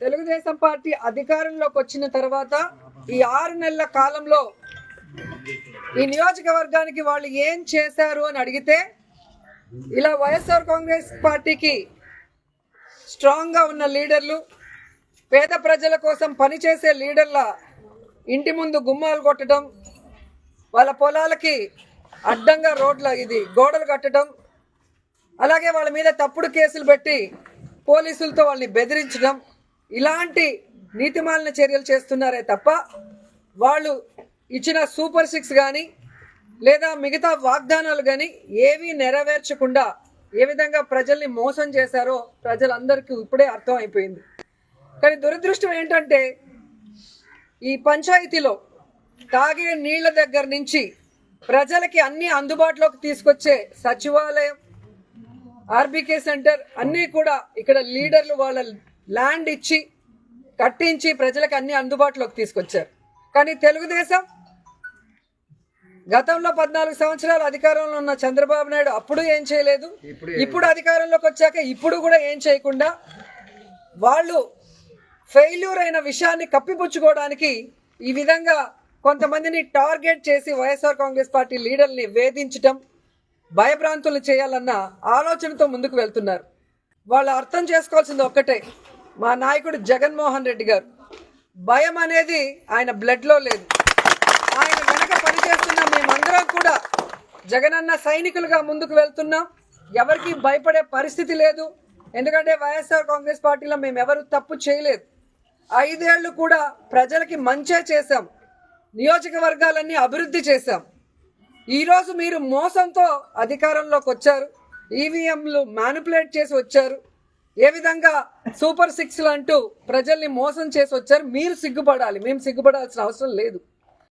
Telugu Desam party అధికారంలోకి వచ్చిన తర్వాత ఈ ఆరు నెలల కాలంలో ఈ నియోజకవర్గానికి వాళ్ళు ఏం చేశారు అని అడిగితే ఇలా వైఎస్ఆర్ కాంగ్రెస్ పార్టీకి స్ట్రాంగ్గా ఉన్న లీడర్లు పేద ప్రజల కోసం పనిచేసే లీడర్ల ఇంటి ముందు గుమ్మాలు కొట్టడం వాళ్ళ పొలాలకి అడ్డంగా రోడ్ల ఇది గోడలు కట్టడం అలాగే వాళ్ళ మీద తప్పుడు కేసులు పెట్టి పోలీసులతో వాళ్ళని బెదిరించడం ఇలాంటి నీతిమాలిన చర్యలు చేస్తున్నారే తప్ప వాళ్ళు ఇచ్చిన సూపర్ సిక్స్ కానీ లేదా మిగతా వాగ్దానాలు కానీ ఏవీ నెరవేర్చకుండా ఏ విధంగా ప్రజల్ని మోసం చేశారో ప్రజలందరికీ ఇప్పుడే అర్థం అయిపోయింది కానీ దురదృష్టం ఏంటంటే ఈ పంచాయతీలో తాగే నీళ్ళ దగ్గర నుంచి ప్రజలకి అన్ని అందుబాటులోకి తీసుకొచ్చే సచివాలయం ఆర్బీకే సెంటర్ అన్నీ కూడా ఇక్కడ లీడర్లు వాళ్ళ ల్యాండ్ ఇచ్చి కట్టించి ప్రజలకు అన్ని అందుబాటులోకి తీసుకొచ్చారు. కానీ తెలుగుదేశం గతంలో పద్నాలుగు సంవత్సరాలు అధికారంలో ఉన్న చంద్రబాబు నాయుడు అప్పుడు ఏం చేయలేదు. ఇప్పుడు అధికారంలోకి వచ్చాక ఇప్పుడు కూడా ఏం చేయకుండా వాళ్ళు ఫెయిల్యూర్ అయిన విషయాన్ని కప్పిపుచ్చుకోవడానికి ఈ విధంగా కొంతమందిని టార్గెట్ చేసి వైఎస్ఆర్ కాంగ్రెస్ పార్టీ లీడర్ని వేధించటం భయభ్రాంతులు చేయాలన్న ఆలోచనతో ముందుకు వెళ్తున్నారు. వాళ్ళు అర్థం చేసుకోవాల్సింది ఒక్కటే. మా నాయకుడు జగన్మోహన్ రెడ్డి గారు. భయం అనేది ఆయన బ్లడ్లో లేదు. ఆయన వెనక పనిచేస్తున్న మేమందరం కూడా జగనన్న సైనికులుగా ముందుకు వెళ్తున్నాం. ఎవరికి భయపడే పరిస్థితి లేదు. ఎందుకంటే వైఎస్ఆర్ కాంగ్రెస్ పార్టీలో మేము ఎవరు తప్పు చేయలేదు. ఐదేళ్ళు కూడా ప్రజలకి మంచే చేశాం. నియోజకవర్గాలన్నీ అభివృద్ధి చేశాం. ఈరోజు మీరు మోసంతో అధికారంలోకి వచ్చారు. ఈవీఎంలు మ్యానిపులేట్ చేసి వచ్చారు. ఏ విధంగా సూపర్ సిక్స్లు అంటూ ప్రజల్ని మోసం చేసి వచ్చారు మీరు సిగ్గుపడాలి. మేము సిగ్గుపడాల్సిన అవసరం లేదు.